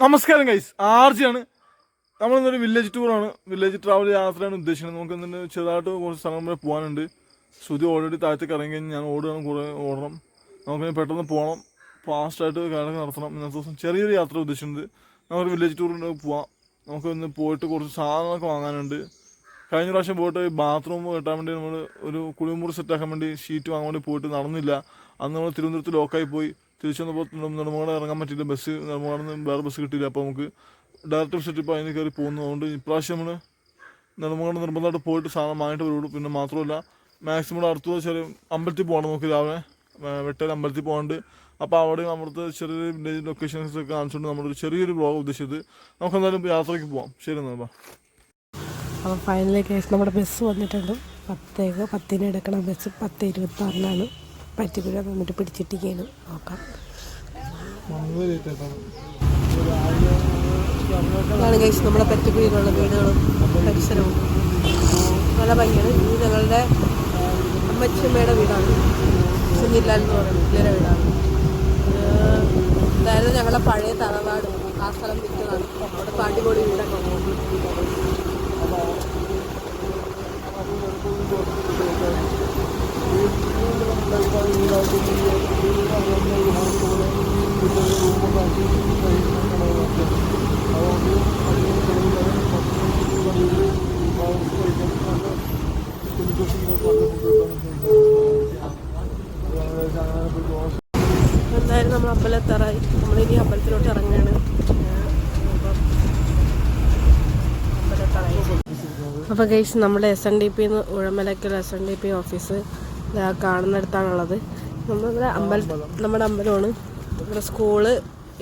നമസ്കാരം ഗൈസ് ആർജിയാണ്. നമ്മളിന്നൊരു വില്ലേജ് ടൂറാണ് വില്ലേജ് ട്രാവൽ യാത്രയാണ് ഉദ്ദേശിക്കുന്നത്. നമുക്ക് ഇന്ന് ചെറുതായിട്ട് കുറച്ച് സ്ഥലം വരെ പോകാനുണ്ട്. ശ്രുതി ഓൾറെഡി താഴത്തേക്ക് ഇറങ്ങി കഴിഞ്ഞ് ഞാൻ ഓടുകയാണ് കുറേ ഓടണം. നമുക്കിനി പെട്ടെന്ന് പോകണം. ഫാസ്റ്റായിട്ട് കാര്യങ്ങൾ നടത്തണം. ഇന്നത്തെ ദിവസം ചെറിയൊരു യാത്ര ഉദ്ദേശിക്കുന്നത് നമുക്ക് വില്ലേജ് ടൂറിന് പോവാം. നമുക്ക് ഇന്ന് പോയിട്ട് കുറച്ച് സാധനങ്ങളൊക്കെ വാങ്ങാനുണ്ട്. കഴിഞ്ഞ പ്രാവശ്യം പോയിട്ട് ബാത്റൂം കെട്ടാൻ വേണ്ടി നമ്മൾ ഒരു കുളിമുറി സെറ്റാക്കാൻ വേണ്ടി ഷീറ്റ് വാങ്ങാൻ വേണ്ടി പോയിട്ട് നടന്നില്ല. അന്ന് നമ്മൾ തിരുവനന്തപുരത്ത് ലോക്കായി പോയി. തിരിച്ചു വന്നപ്പോൾ നെടുമങ്ങാട് ഇറങ്ങാൻ പറ്റിയില്ല. ബസ് നെടുമങ്ങാട് വേറെ ബസ് കിട്ടിയില്ല. അപ്പോൾ നമുക്ക് ഡയറക്റ്റ് ബസ് ഇപ്പോൾ അതിന് കയറി പോകുന്നു. അതുകൊണ്ട് ഇപ്രാവശ്യം നമ്മൾ നെടുമങ്ങാട് നിർബന്ധമായിട്ട് പോയിട്ട് സാധനം വാങ്ങിയിട്ട് വരുള്ളൂ. പിന്നെ മാത്രമല്ല മാക്സിമം അടുത്ത ചെറിയ അമ്പലത്തിൽ പോകണം നമുക്ക് രാവിലെ. വെട്ടൽ അമ്പലത്തിൽ പോകാണ്ട്. അപ്പോൾ അവിടെ നമ്മുടെ ചെറിയ വില്ലേജ് ലൊക്കേഷൻസ് ഒക്കെ കാണിച്ചുകൊണ്ട് നമ്മളൊരു ചെറിയൊരു ബ്ലോഗ് ഉദ്ദേശിച്ചത് നമുക്ക് എന്തായാലും യാത്രയ്ക്ക് പോവാം. ശരി എന്നാൽ അപ്പോൾ ഫൈനലി കേസ് നമ്മുടെ ബസ് വന്നിട്ടുണ്ട്. പത്തേക്ക് പത്തിന് എടുക്കണ ബസ് പത്ത് ഇരുപത്താറിനാണ്. പറ്റിപ്പുഴ വന്നിട്ട് പിടിച്ചിട്ടിരിക്കുകയാണ്. നോക്കാം. നമ്മുടെ പറ്റിപ്പുഴയിലുള്ള വീടുകളും പരിസരവും. നല്ല ഭംഗിയാണ്. ഇത് ഞങ്ങളുടെ അമ്മച്ചമ്മയുടെ വീടാണ്. സുനിലാൽ എന്ന് പറയുന്നത് പുള്ളിയുടെ വീടാണ്. എന്തായാലും ഞങ്ങളെ പഴയ തറവാട് ആ സ്ഥലം വിറ്റതാണ്. അവിടെ ഇപ്പം വീടൊക്കെ. എന്തായാലും നമ്മൾ നമ്മളിനി അമ്പലത്തിലോട്ട് അപ്പോൾ ഗൈസ് നമ്മുടെ S N D P Uzhamalakkal S N D P office കാണുന്നിടത്താണുള്ളത്. നമ്മുടെ അമ്പല നമ്മുടെ അമ്പലമാണ്. നമ്മുടെ സ്കൂൾ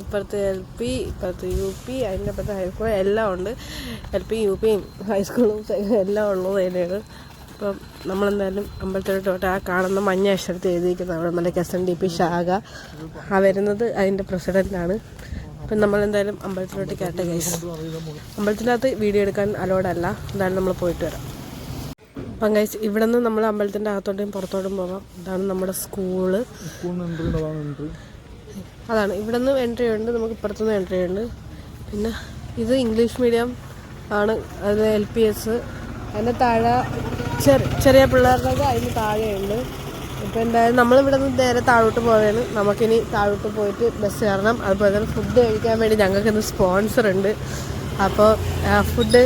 ഇപ്പുറത്ത് എൽ പി ഇപ്പുറത്ത് യു പി അതിന്റെ അപ്പുറത്ത് ഹൈസ്കൂൾ എല്ലാം ഉണ്ട്. എൽ പി യു പിയും ഹൈസ്കൂളും എല്ലാം ഉള്ളത് തന്നെയാണ്. അപ്പം നമ്മളെന്തായാലും അമ്പലത്തിലോട്ട് ആ കാണുന്ന മഞ്ഞ അക്ഷരത്തിൽ എഴുതിയിരിക്കുന്ന നമ്മുടെ എസ് എൻ ഡി പി ശാഖ. ആ വരുന്നത് അതിന്റെ പ്രസിഡന്റാണ് അപ്പം നമ്മളെന്തായാലും അമ്പലത്തിലോട്ട് കേട്ടെ കേസ് അമ്പലത്തിനകത്ത് വീഡിയോ എടുക്കാൻ അലോഡല്ല എന്തായാലും നമ്മൾ പോയിട്ട് വരാം. അപ്പം ഗൈസ് ഇവിടെ നിന്ന് നമ്മൾ അമ്പലത്തിന്റെ അകത്തോട്ടും പുറത്തോട്ടും പോകാം ഇതാണ് നമ്മുടെ സ്കൂൾ അതാണ്. ഇവിടെ നിന്ന് എൻട്രി ഉണ്ട്. നമുക്ക് ഇപ്പുറത്തുനിന്ന് എൻട്രി ഉണ്ട്. പിന്നെ ഇത് ഇംഗ്ലീഷ് മീഡിയം ആണ്. അത് എൽ പി എസ് അതിന്റെ താഴെ ചെറിയ ചെറിയ പിള്ളേരുടെ അതിന് താഴെയുണ്ട്. ഇപ്പം എന്തായാലും നമ്മളിവിടെ നിന്ന് നേരെ താഴോട്ട് പോവുകയാണ് നമുക്കിനി താഴോട്ട് പോയിട്ട് ബസ് കയറണം. അതുപോലെ തന്നെ ഫുഡ് കഴിക്കാൻ വേണ്ടി ഞങ്ങൾക്കിന്ന് സ്പോൺസർ ഉണ്ട്. അപ്പോൾ ഫുഡ്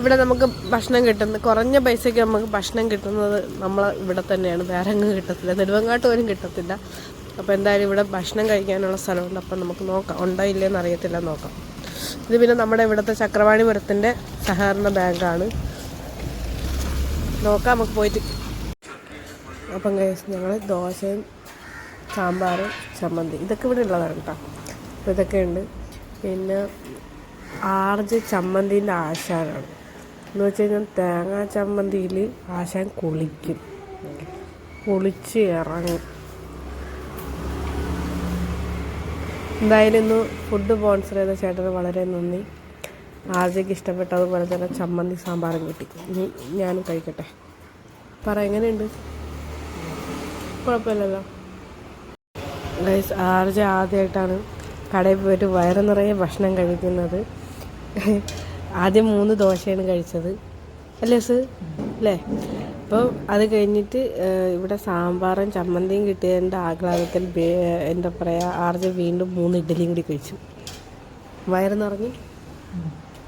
ഇവിടെ നമുക്ക് ഭക്ഷണം കിട്ടുന്നത് കുറഞ്ഞ പൈസയ്ക്ക് നമുക്ക് ഭക്ഷണം കിട്ടുന്നത് നമ്മൾ ഇവിടെ തന്നെയാണ്. വേറെ എങ്ങും കിട്ടത്തില്ല. നെടുവങ്ങാട്ട് പോലും കിട്ടത്തില്ല. അപ്പോൾ എന്തായാലും ഇവിടെ ഭക്ഷണം കഴിക്കാനുള്ള സ്ഥലമുണ്ട്. അപ്പം നമുക്ക് നോക്കാം. ഉണ്ടോ ഇല്ലയെന്ന് അറിയത്തില്ല. നോക്കാം. ഇത് പിന്നെ നമ്മുടെ ഇവിടുത്തെ ചക്രവാണിപുരത്തിന്റെ സഹകരണ ബാങ്കാണ്. നോക്കാം. നമുക്ക് പോയിട്ട്. അപ്പം കഴിച്ച് ഞങ്ങൾ ദോശയും സാമ്പാറും ചമ്മന്തി ഇതൊക്കെ ഇവിടെ ഉള്ളതാണ് കേട്ടോ. അപ്പോൾ ഇതൊക്കെ ഉണ്ട്. പിന്നെ ആർജ് ചമ്മന്തിന്റെ ആശാനാണ്. എന്ന് വെച്ച് കഴിഞ്ഞാൽ തേങ്ങാ ചമ്മന്തിയിൽ ആശാൻ കുളിക്കും. കുളിച്ച് ഇറങ്ങും. എന്തായാലും ഇന്ന് ഫുഡ് സ്പോൺസർ ചെയ്ത ചേട്ടന് വളരെ നന്ദി. ആദ്യക്ക് ഇഷ്ടപ്പെട്ടതുപോലെ തന്നെ ചമ്മന്തി സാമ്പാറും കിട്ടി. ഇനി ഞാനും കഴിക്കട്ടെ. പറ എങ്ങനെയുണ്ട്? കുഴപ്പമില്ലല്ലോ. ഗൈസ് ആർജ ആദ്യമായിട്ടാണ് കടയിൽ പോയിട്ട് വയറ് നിറയെ ഭക്ഷണം കഴിക്കുന്നത്. ആദ്യം മൂന്ന് ദോശയാണ് കഴിച്ചത്. അല്ലേ സ് അല്ലേ? അപ്പോൾ അത് കഴിഞ്ഞിട്ട് ഇവിടെ സാമ്പാറും ചമ്മന്തിയും കിട്ടിയതിന്റെ ആഹ്ലാദത്തിൽ എന്താ പറയുക ആർജ് വീണ്ടും മൂന്ന് ഇഡ്ഡലിയും കൂടി കഴിച്ചു. വയറ് നിറഞ്ഞു?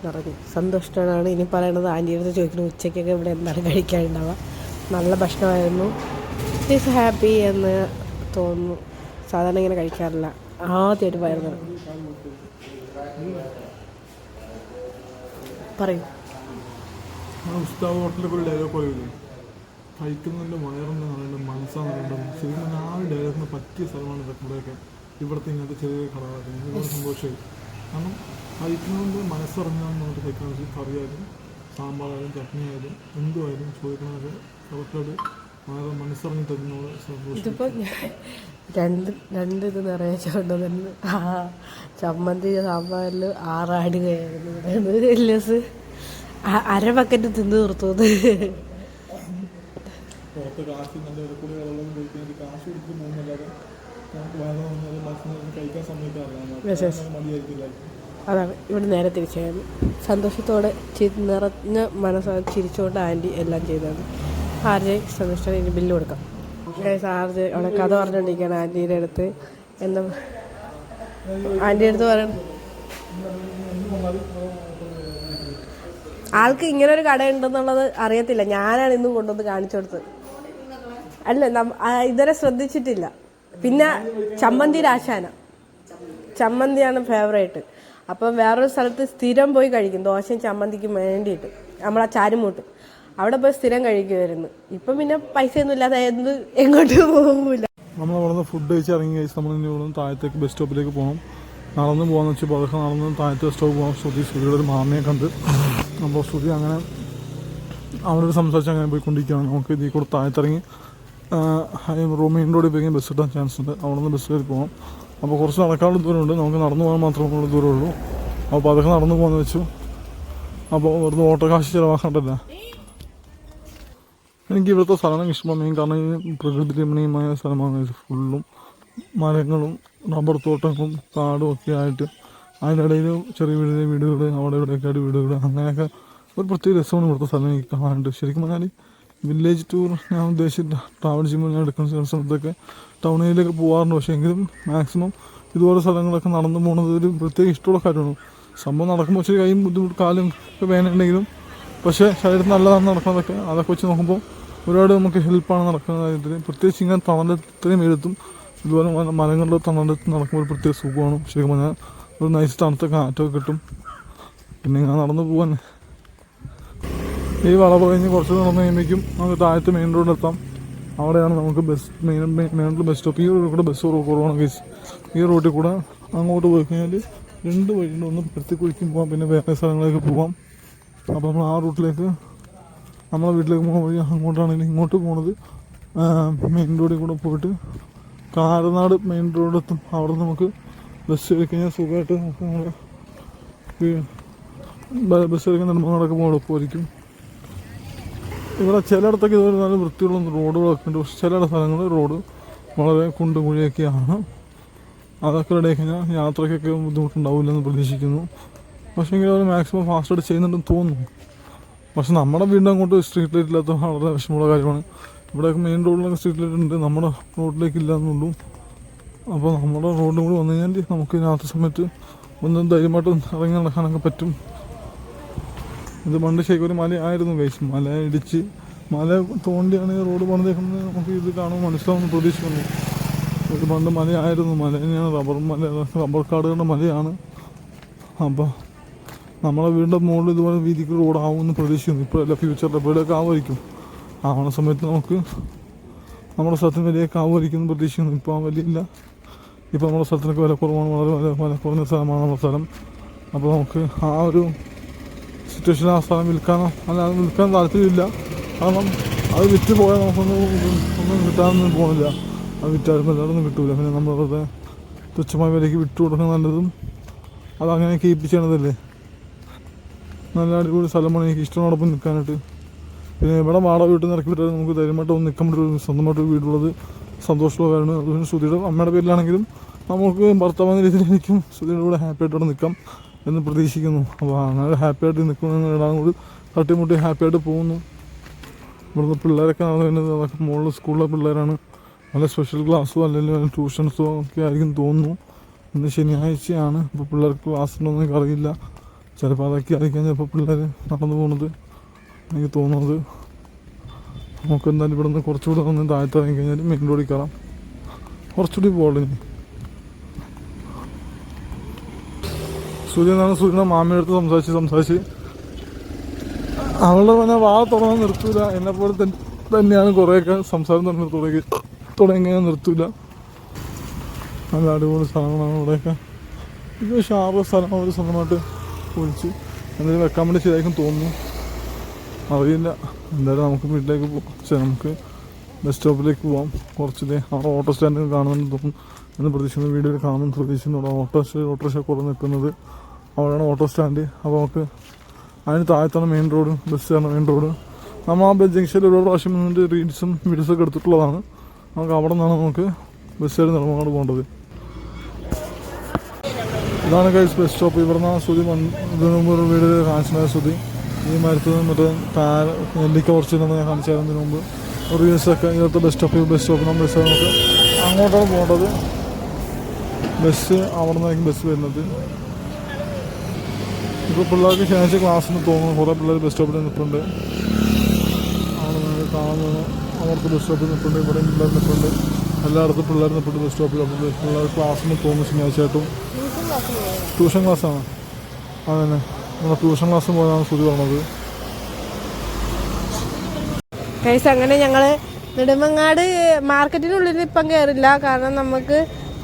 നിറഞ്ഞു. സന്തുഷ്ടമാണ് ഇനി പറയണത്. ആന്റിയുടെ അടുത്ത് ചോദിക്കുന്നു ഉച്ചയ്ക്കൊക്കെ ഇവിടെ എന്താണ് കഴിക്കാനുണ്ടാവുക? നല്ല ഭക്ഷണമായിരുന്നു. ഈസ് ഹാപ്പി എന്ന് തോന്നുന്നു. സാധാരണ ഇങ്ങനെ കഴിക്കാറില്ല. ആദ്യമായിട്ട് വയറ് നിറഞ്ഞു. പറയൂ. വയറെന്ന് പറയുന്നത് മനസ്സാന്ന് പറയുന്നത് ശരിക്കും ആ ഒരു ഡയലോഗിന് പറ്റിയ സ്ഥലമാണ് ഇതൊക്കെ ഇവിടുത്തെ ഇങ്ങനത്തെ ചെറിയ കടകളൊക്കെ എനിക്ക് ഒരുപാട് സന്തോഷമായി. കാരണം കഴിക്കുന്നതിന്റെ മനസ്സറിഞ്ഞാന്ന് പറഞ്ഞിട്ട് കഴിക്കാൻ കറിയായാലും സാമ്പാറായാലും ചട്നി ആയാലും എന്തുമായാലും ചോദിക്കണതൊക്കെ കറക്റ്റായിട്ട് ഇതിപ്പോൾ രണ്ട് രണ്ട് ഇത് നിറയെ ചോണ്ടതെന്ന് ആ ചമ്മന്തി സാമ്പാറിൽ ആറാടുകയായിരുന്നു ഇല്ലസ് അര ബക്കറ്റ് തിന്ന്. മടിയായിരിക്കില്ല. അതാണ് ഇവിടെ നേരെ തിരിച്ചായിരുന്നു സന്തോഷത്തോടെ നിറഞ്ഞ മനസ്സാ ചിരിച്ചുകൊണ്ട് ആന്റി എല്ലാം ചെയ്തത്. ആർജെ സന്തോഷം ഇനി ബില്ല് കൊടുക്കാം. ആർജ് അവിടെ കഥ പറഞ്ഞുകൊണ്ടിരിക്കുകയാണ് ആന്റീന്റെ അടുത്ത്. എന്താ ആന്റിയുടെ അടുത്ത് പറയണം ആൾക്ക് ഇങ്ങനെ ഒരു കട ഉണ്ടെന്നുള്ളത് അറിയത്തില്ല. ഞാനാണ് ഇന്നും കൊണ്ടുവന്ന് കാണിച്ചു കൊടുത്തത് അല്ല ഇതുവരെ ശ്രദ്ധിച്ചിട്ടില്ല. പിന്നെ ചമ്മന്തി രാശാന ചമ്മന്തിയാണ് ഫേവറേറ്റ്. അപ്പം വേറൊരു സ്ഥലത്ത് സ്ഥിരം പോയി കഴിക്കും. ദോശയും ചമ്മന്തിക്കും വേണ്ടിയിട്ട്. ആ ചാരുമൂട്ട്. അവിടെ പോയി സ്ഥിരം കഴിക്കുമായിരുന്നു ഇപ്പം പിന്നെ പൈസ ഒന്നും ഇല്ലാതെ എങ്ങോട്ട് പോകില്ല നമ്മൾ അവിടെ നിന്ന് ഫുഡ് കഴിച്ച് ഇറങ്ങി കഴിച്ച് നമ്മൾ ഇനി ഇവിടെ താഴത്തേക്ക് ബസ് സ്റ്റോപ്പിലേക്ക് പോകണം നടന്ന് പോകാന്ന് വെച്ചാൽ പതുക്കെ നടന്ന് താഴത്തെ ബസ് സ്റ്റോപ്പ് പോകാം ശ്രുതി ശ്രുതിയുടെ ഒരു മാമയെ കണ്ട്. അപ്പോൾ ശ്രുതി അങ്ങനെ അവരോട് സംസാരിച്ച് അങ്ങനെ പോയിക്കൊണ്ടിരിക്കുകയാണ്. നമുക്ക് ഇതിൽ കൂടെ താഴത്തിറങ്ങി റൂമിന്റെ കൂടെ പോയി ബസ് കിട്ടാൻ ചാൻസ് ഉണ്ട്. അവിടെ നിന്ന് ബസ് കയറി പോകാം അപ്പോൾ കുറച്ച് നടക്കാനുള്ള ദൂരമുണ്ട്. നമുക്ക് നടന്നു പോകാൻ മാത്രമുള്ള ദൂരമുള്ളൂ. അപ്പോൾ പതുക്കെ നടന്നു പോകാന്ന് വെച്ചു. അപ്പോൾ വെറുതെ ഓട്ടോ കാശ് ചിലവാക്കണ്ടല്ലോ. എനിക്ക് ഇവിടുത്തെ സ്ഥലം ഇഷ്ടമാണ്. കാരണം ഈ പ്രകൃതി രമണീയമായ സ്ഥലമാണ്. ഫുള്ളും മരങ്ങളും റബ്ബർ തോട്ടങ്ങളും കാടും ഒക്കെ ആയിട്ട് അതിനിടയിൽ ചെറിയ വീട് വീടുകൾ അവിടെ ഇവിടെയൊക്കെ ആയിട്ട് വീടുകൾ അങ്ങനെയൊക്കെ ഒരു പ്രത്യേക രസമാണ് ഇവിടുത്തെ സ്ഥലം എനിക്ക് കാണാനുണ്ട് ശരിക്കും പറഞ്ഞാൽ വില്ലേജ് ടൂർ ഞാൻ ഉദ്ദേശിച്ച ട്രാവൽ ചെയ്യുമ്പോൾ ഞാൻ എടുക്കുന്ന സ്ഥലത്തൊക്കെ ഏരിയയിലൊക്കെ പോകാറുണ്ട് പക്ഷേ എങ്കിലും മാക്സിമം ഇതുപോലെ സ്ഥലങ്ങളൊക്കെ നടന്നു പോകുന്നത് ഒരു പ്രത്യേക ഇഷ്ടമുള്ള കാര്യമാണ്. സംഭവം നടക്കുമ്പോൾ ഇച്ചിരി കൈയും ബുദ്ധിമുട്ട് കാലും ഒക്കെ വേനുണ്ടെങ്കിലും പക്ഷേ ശരീരത്തിന് നല്ലതാണ് നടക്കുന്നതൊക്കെ അതൊക്കെ വെച്ച് നോക്കുമ്പോൾ ഒരുപാട് നമുക്ക് ഹെൽപ്പാണ് നടക്കുന്ന കാര്യത്തിൽ പ്രത്യേകിച്ച് ഇങ്ങനെ തണലിൽ ഇത്രയും എഴുത്തും ഇതുപോലെ മരങ്ങളുടെ തണലത്ത് നടക്കുമ്പോൾ പ്രത്യേക സുഖമാണ്. ശരിക്കും പറഞ്ഞാൽ ഒരു നൈസ് തണുത്ത കാറ്റൊക്കെ കിട്ടും. പിന്നെ ഇങ്ങനെ നടന്നു പോകാൻ ഈ വളവ് കഴിഞ്ഞ് കുറച്ച് നടന്ന് കഴിയുമ്പോഴേക്കും നമുക്ക് താഴത്ത് മെയിൻ റോഡ് എത്താം. അവിടെയാണ് നമുക്ക് bus main main bus stop ഈ റോഡിൽ കൂടെ ബസ് കുറവാണ് കേസ് ഈ റോഡിൽ കൂടെ അങ്ങോട്ട് പോയി കഴിഞ്ഞാൽ രണ്ട് വഴിയുണ്ട്. ഒന്ന് പെരുത്തിക്കുഴിക്കും പോകാം പിന്നെ വേറെ സ്ഥലങ്ങളിലേക്ക് പോകാം അപ്പോൾ നമ്മൾ ആ റൂട്ടിലേക്ക് നമ്മളെ വീട്ടിലേക്ക് പോകുന്ന വഴി അങ്ങോട്ടാണെങ്കിൽ ഇങ്ങോട്ട് പോണത്. മെയിൻ റോഡിൽ കൂടെ പോയിട്ട് കാരനാട് മെയിൻ റോഡ് എത്തും. അവിടെ നമുക്ക് ബസ് കയറി കഴിഞ്ഞാൽ സുഖമായിട്ട് നമുക്ക് ബസ് കയറി നടക്കുമ്പോൾ പോകുമ്പോൾ എളുപ്പമായിരിക്കും ഇവിടെ ചിലയിടത്തൊക്കെ ഇതുപോലെ നല്ല വൃത്തിയുള്ള റോഡുകളൊക്കെ ഉണ്ട്. പക്ഷെ ചില സ്ഥലങ്ങളിൽ റോഡ് വളരെ കുണ്ടും കുഴിയൊക്കെയാണ്. അതൊക്കെ റെഡി കഴിഞ്ഞാൽ യാത്രയ്ക്കൊക്കെ ബുദ്ധിമുട്ടുണ്ടാവില്ലെന്ന് പ്രതീക്ഷിക്കുന്നു. പക്ഷേ എങ്കിലും അവർ മാക്സിമം ഫാസ്റ്റായിട്ട് ചെയ്യുന്നുണ്ടെന്ന് തോന്നുന്നു. പക്ഷെ നമ്മുടെ വീടിന്റെ അങ്ങോട്ട് സ്ട്രീറ്റ് ലൈറ്റ് ഇല്ലാത്ത വളരെ വിഷമമുള്ള കാര്യമാണ്. ഇവിടെയൊക്കെ മെയിൻ റോഡിലൊക്കെ സ്ട്രീറ്റ് ലൈറ്റ് ഉണ്ട്. നമ്മുടെ റോഡിലേക്ക് ഇല്ലാന്നുള്ളൂ അപ്പോൾ നമ്മുടെ റോഡിൽ കൂടി വന്നു കഴിഞ്ഞാൽ നമുക്ക് രാത്രി സമയത്ത് ഒന്നും ധൈര്യമായിട്ട് ഇറങ്ങി നടക്കാനൊക്കെ പറ്റും. ഇത് പണ്ട് ഒരു മല ആയിരുന്നു കൈസ് മല ഇടിച്ച് മല തോണ്ടിയാണ് റോഡ് പണിതേക്കുന്നത്. നമുക്ക് ഇത് കാണുമ്പോൾ മനസ്സിലാവുമെന്ന് പ്രതീക്ഷിക്കുന്നു. ഇത് പണ്ട് മലയായിരുന്നു. മല തന്നെയാണ്. റബ്ബർ മല റബ്ബർ കാടുകളുടെ മലയാണ്. അപ്പോൾ നമ്മളെ വീടിന്റെ മുകളിൽ ഇതുപോലെ വീതിക്ക് റോഡാവുമെന്ന് പ്രതീക്ഷിക്കുന്നു. ഇപ്പോഴല്ല ഫ്യൂച്ചറിൽ എവിടെയൊക്കെ ആവുമായിരിക്കും. ആവണ സമയത്ത് നമുക്ക് നമ്മുടെ സ്ഥലത്തിന് വിലയൊക്കെ ആവുമായിരിക്കും പ്രതീക്ഷിക്കുന്നു. ഇപ്പോൾ വിലയില്ല. ഇപ്പോൾ നമ്മുടെ സ്ഥലത്തിനൊക്കെ വില കുറവാണ്. വളരെ വില വില കുറഞ്ഞ സ്ഥലമാണ് നമ്മുടെ സ്ഥലം. അപ്പോൾ നമുക്ക് ആ ഒരു സിറ്റുവേഷൻ ആ സ്ഥലം വിൽക്കാനോ അല്ല അത് വിൽക്കാൻ താല്പര്യമില്ല. കാരണം അത് വിറ്റ് പോയാൽ നമുക്കൊന്നും ഒന്നും കിട്ടാനൊന്നും പോകുന്നില്ല അത് വിറ്റാലും എല്ലാവരൊന്നും കിട്ടൂല. പിന്നെ നമ്മളത് തുച്ഛമായ വിലയ്ക്ക് വിട്ടു കൊടുക്കുന്നത് നല്ലതും അതങ്ങനെ കീപ്പ് ചെയ്യണതല്ലേ? നല്ല അടിപൊളി സ്ഥലമാണ്. എനിക്ക് ഇഷ്ടത്തോടൊപ്പം നിൽക്കാനായിട്ട്. പിന്നെ ഇവിടെ വാടക വീട്ടിൽ നിന്ന് ഇറക്കി വിട്ടാൽ നമുക്ക് ധൈര്യമായിട്ട് ഒന്ന് നിൽക്കാൻ പറ്റും സ്വന്തമായിട്ട് വീടുള്ളത് സന്തോഷമുള്ള കാര്യമാണ് അതുപോലെ ശ്രുതിയുടെ അമ്മയുടെ പേരിലാണെങ്കിലും നമുക്ക് ഭർത്താവ് എന്ന രീതിയിൽ എനിക്കും ശ്രുതിയുടെ കൂടെ ഹാപ്പി ആയിട്ട് നിൽക്കാം എന്ന് പ്രതീക്ഷിക്കുന്നു. അപ്പോൾ അങ്ങനെ ഹാപ്പി ആയിട്ട് നിൽക്കുന്ന കൂടി തട്ടിമുട്ടി ഹാപ്പി ആയിട്ട് പോകുന്നു. ഇവിടുന്ന് പിള്ളേരൊക്കെ നടന്നു അതൊക്കെ മുകളിൽ സ്കൂളിലെ പിള്ളേരാണ്. നല്ല സ്പെഷ്യൽ ക്ലാസ്സോ അല്ലെങ്കിൽ ട്യൂഷൻസോ ഒക്കെ ആയിരിക്കും തോന്നുന്നു. ഇന്ന് ശനിയാഴ്ചയാണ്. അപ്പോൾ പിള്ളേർക്ക് ക്ലാസ് ഉണ്ടോ എന്നൊക്കെ അറിയില്ല ചിലപ്പോൾ അതൊക്കെ ആയിരിക്കാം ചിലപ്പോൾ പിള്ളേർ നടന്നു പോകുന്നത് എനിക്ക് തോന്നുന്നത്. നമുക്ക് എന്തായാലും ഇവിടെ നിന്ന് കുറച്ചുകൂടെ ഒന്ന് താഴത്ത് ഇറങ്ങി കഴിഞ്ഞാൽ മെയിൻ റോഡിൽ കയറാം. കുറച്ചുകൂടി പോകണം ഇനി. സൂര്യൻ എന്നാണ് സൂര്യനെ മാമയുടെ സംസാരിച്ച് സംസാരിച്ച് അവളുടെ പിന്നെ വാ തുറന്ന് നിർത്തൂല. എന്നെപ്പോലെ പോലെ തന്നെ തന്നെയാണ് കുറേയൊക്കെ സംസാരം തുടങ്ങി തുടങ്ങി തുടങ്ങിയാൽ നിർത്തൂല. നല്ല അടിപൊളി സ്ഥലങ്ങളാണ് ഇവിടെയൊക്കെ. ഇത് ഷാർപ്പ് സ്ഥലം അവർ സ്വന്തമായിട്ട് പൊളിച്ച് എന്തെങ്കിലും വെക്കാൻ വേണ്ടി ശരിയായിരിക്കും തോന്നുന്നു. അറിയില്ല. എന്തായാലും നമുക്ക് വീട്ടിലേക്ക് പോകാം നമുക്ക് ബസ് സ്റ്റോപ്പിലേക്ക് പോവാം. കുറച്ചില്ലേ അവിടെ ഓട്ടോ സ്റ്റാൻഡ് കാണുമെന്ന് തോന്നും എന്ന് പ്രതീക്ഷിക്കുന്ന വീഡിയോയിൽ കാണുമെന്ന് പ്രതീക്ഷിക്കുന്നു ഓട്ടോ ഓട്ടോറിക്ഷ കുറേ നിൽക്കുന്നത്. അവിടെയാണ് ഓട്ടോ സ്റ്റാൻഡ് അപ്പോൾ നമുക്ക് അതിന് താഴത്താണ് മെയിൻ റോഡ് ബസ്സാണ് മെയിൻ റോഡ് നമ്മൾ ആ ബസ് ജംഗ്ഷനിൽ ഒരുപാട് പ്രാവശ്യം നിന്നിട്ട് റീൽസും വീഡിയോസൊക്കെ എടുത്തിട്ടുള്ളതാണ്. നമുക്ക് അവിടെ നിന്നാണ് നമുക്ക് ബസ് നിർമ്മാണം പോകേണ്ടത്. ഇതാണ് ഗൈസ് ബസ് സ്റ്റോപ്പ് ഇവിടുന്ന് ശ്രുതി വന്ന് ഇതിനു മുമ്പ് ഒരു വീട് കാണിച്ചിട്ടുണ്ടായ ശ്രുതി. ഈ മരത്തിൽ നിന്ന് മറ്റേ താര നെല്ലിക്ക കുറച്ചിരുന്നത് ഞാൻ കാണിച്ചായിരുന്നു മുമ്പ്. ഒരു ദിവസമൊക്കെ ഇവിടുത്തെ ബസ് സ്റ്റോപ്പ് ബസ് സ്റ്റോപ്പിൽ നമ്മൾ ബസ് നമുക്ക് അങ്ങോട്ടാണ് പോകേണ്ടത്. ബസ് അവിടെ നിന്നായിരിക്കും ബസ് വരുന്നത്. ഇപ്പോൾ പിള്ളേർക്ക് ശനിയാഴ്ച ക്ലാസ്സിന് തോന്നുന്നു. കുറേ പിള്ളേർ ബസ് സ്റ്റോപ്പിൽ നിൽപ്പുണ്ട് അവിടെ നിന്ന് അവർക്ക് ബസ് സ്റ്റോപ്പിൽ നിൽപ്പുണ്ട് ഇവിടെയും പിള്ളേർ നിൽപ്പുണ്ട് എല്ലായിടത്തും പിള്ളേർ നിൽപ്പുണ്ട് ബസ് സ്റ്റോപ്പിൽ അപ്പോൾ പിള്ളേർ ക്ലാസ്സിന് തോന്നുന്നു ശനിയാഴ്ചയായിട്ടും. ട്യൂഷൻ ക്ലാസ്സാണ്. അതന്നെ. നമ്മുടെ ട്യൂഷൻ ക്ലാസ് പോയാണ് ശ്രുതി പറഞ്ഞത്. കൈസ് അങ്ങനെ ഞങ്ങൾ നെടുമങ്ങാട് മാർക്കറ്റിനുള്ളിൽ ഇപ്പം കയറില്ല കാരണം നമുക്ക്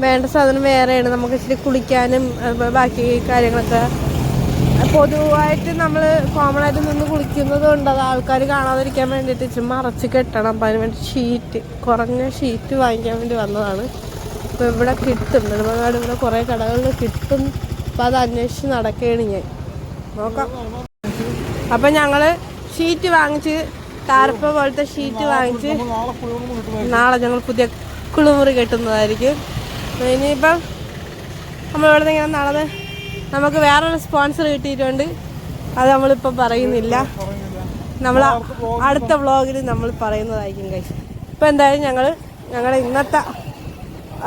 വേണ്ട സാധനം വേറെയാണ്. നമുക്ക് ഇച്ചിരി കുളിക്കാനും ബാക്കി കാര്യങ്ങളൊക്കെ പൊതുവായിട്ട് നമ്മൾ കോമൺ ആയിട്ട് നിന്ന് കുളിക്കുന്നത് കൊണ്ട് അത് ആൾക്കാർ കാണാതിരിക്കാൻ വേണ്ടിയിട്ട് ഇച്ചിരി മറച്ച് കെട്ടണം. അപ്പം അതിന് വേണ്ടി ഷീറ്റ് കുറഞ്ഞ ഷീറ്റ് വാങ്ങിക്കാൻ വേണ്ടി വന്നതാണ്. അപ്പോൾ ഇവിടെ കിട്ടും. നെടുമങ്ങാട് ഇവിടെ കുറേ കടകളിൽ കിട്ടും. അപ്പം അത് അന്വേഷിച്ച് നടക്കുകയാണ് ഞാൻ. നോക്കാം. അപ്പം ഞങ്ങൾ ഷീറ്റ് വാങ്ങിച്ച് ടാർപ്പ പോലത്തെ ഷീറ്റ് വാങ്ങിച്ച് നാളെ ഞങ്ങൾ പുതിയ കുളിമുറി കെട്ടുന്നതായിരിക്കും. ഇനിയിപ്പം നമ്മളിവിടെ ഇങ്ങനെ നടന്ന് നമുക്ക് വേറൊരു സ്പോൺസർ കിട്ടിയിട്ടുണ്ട്. അത് നമ്മളിപ്പം പറയുന്നില്ല. നമ്മൾ അടുത്ത വ്ളോഗിൽ നമ്മൾ പറയുന്നതായിരിക്കും കഴിച്ച് ഇപ്പം എന്തായാലും ഞങ്ങൾ ഞങ്ങളുടെ ഇന്നത്തെ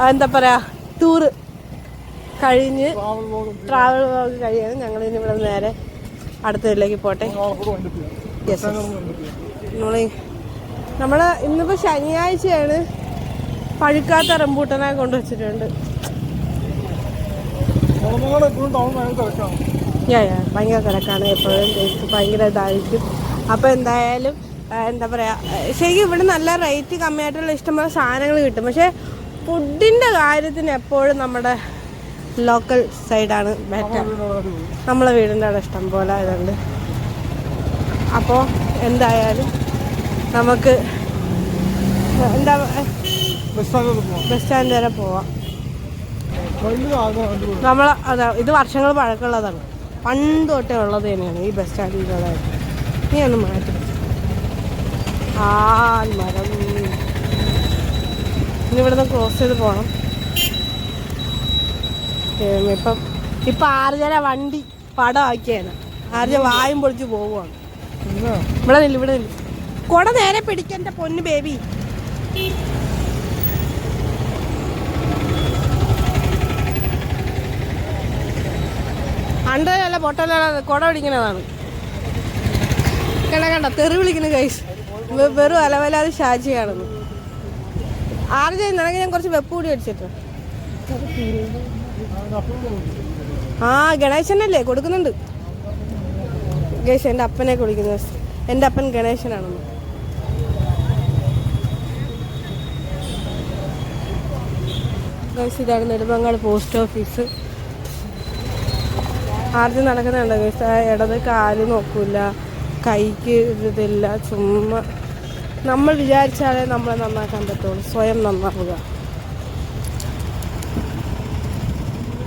എന്താ പറയാ ടൂറ് കഴിഞ്ഞ് ട്രാവൽ വ്ളോഗ് കഴിയാണ്. ഞങ്ങൾ ഇനി ഇവിടെ നേരെ അടുത്തതിലേക്ക് പോട്ടെ. യെസ് നമ്മൾ നമ്മൾ ഇന്നിപ്പോൾ ശനിയാഴ്ചയാണ് പഴുക്കാത്ത റംബൂട്ടനെ കൊണ്ടുവച്ചിട്ടുണ്ട്. ഭയങ്കര തിരക്കാണ്. എപ്പോഴും ഭയങ്കര ഇതായിരിക്കും. അപ്പോൾ എന്തായാലും എന്താ പറയാ ശരിക്കും ഇവിടെ നല്ല റേറ്റ് കമ്മിയായിട്ടുള്ള ഇഷ്ടംപോലെ സാധനങ്ങൾ കിട്ടും. പക്ഷേ ഫുഡിന്റെ കാര്യത്തിന് എപ്പോഴും നമ്മുടെ ലോക്കൽ സൈഡാണ് ബെറ്റർ നമ്മളെ വീടിന്റെ അവിടെ ഇഷ്ടം പോലെ ഇതുണ്ട് അപ്പോൾ എന്തായാലും നമുക്ക് എന്താ ബസ് സ്റ്റാൻഡ് വരെ പോവാം. നമ്മൾ അതാ ഇത് വർഷങ്ങൾ പഴക്കമുള്ളതാണ്. പണ്ട് തൊട്ടേ ഉള്ളത് തന്നെയാണ് ഈ ബസ് സ്റ്റാൻഡിലുള്ളത് നീ ഒന്ന് മാറ്റി ആ മരം. ഇനി ഇവിടുന്ന് ക്രോസ് ചെയ്ത് പോകണം ഇപ്പം ഇപ്പം ആർജന വണ്ടി പടമാക്കിയാണ് ആർജ വായും പൊളിച്ച് പോവുകയാണ് ഇവിടെ നില്ല ഇവിടെ നില്ല. കൊട നേരെ പിടിക്കണ്ട പൊന്ന് ബേബി. അണ്ടല്ല പൊട്ടലല്ല കൊട പിടിക്കുന്നതാണ് കണ്ട കണ്ട തെറി വിളിക്കുന്നു കൈസ് വെറും അലവലാതെ ഷാജിയാണെന്ന്. ആര് ചെയ്യുന്നുണ്ടെങ്കിൽ ഞാൻ കുറച്ച് വെപ്പ് കൂടി അടിച്ചിട്ട്. ആ ഗണേശനല്ലേ കൊടുക്കുന്നുണ്ട്. ഗണേശ് എന്റെ അപ്പനെ കുളിക്കുന്നത് എന്റെ അപ്പൻ ഗണേശനാണെന്ന്. ഗൈസ് ഇതാണ് നെടുമങ്ങാട് പോസ്റ്റ് ഓഫീസ്. ആർജി നടക്കുന്നുണ്ട് ഗൈസ്. ഇടത് കാൽ നോക്കൂല. കൈക്ക് ഇതില്ല ചുമ്മാ നമ്മൾ വിചാരിച്ചാലേ നമ്മളെ നന്നാക്കാൻ പറ്റുള്ളൂ. സ്വയം നന്നാവുക.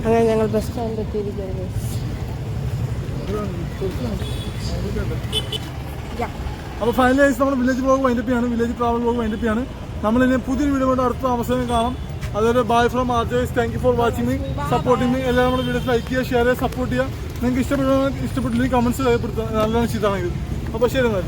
അങ്ങനെ ഞങ്ങൾ ബസ് സ്റ്റാൻഡിൽ എത്തിയിരിക്കുന്നത് അപ്പോൾ ഫൈനലൈസ് നമ്മുടെ വില്ലേജ് ബ്ലോഗ് വൈൻഡപ്പ് ചെയ്യാണ്. Village travel blog wind up ചെയ്യാണ്. നമ്മൾ ഇനി പുതിയൊരു വീഡിയോ കൊണ്ട് അടുത്ത അവസരം കാണാം. അതുപോലെ bye from RJ's thank you for watching supporting me എല്ലാവരും നമ്മുടെ വീഡിയോസ് ലൈക്ക് ചെയ്യുക ഷെയർ ചെയ്യുക സപ്പോർട്ട് ചെയ്യുക. നിങ്ങൾക്ക് ഇഷ്ടപ്പെടുന്ന ഇഷ്ടപ്പെട്ടില്ലെങ്കിൽ കമൻസ് രേഖപ്പെടുത്തുക. നല്ലതാണ് ചെയ്താണെങ്കിൽ അപ്പോൾ ശരി എന്നാൽ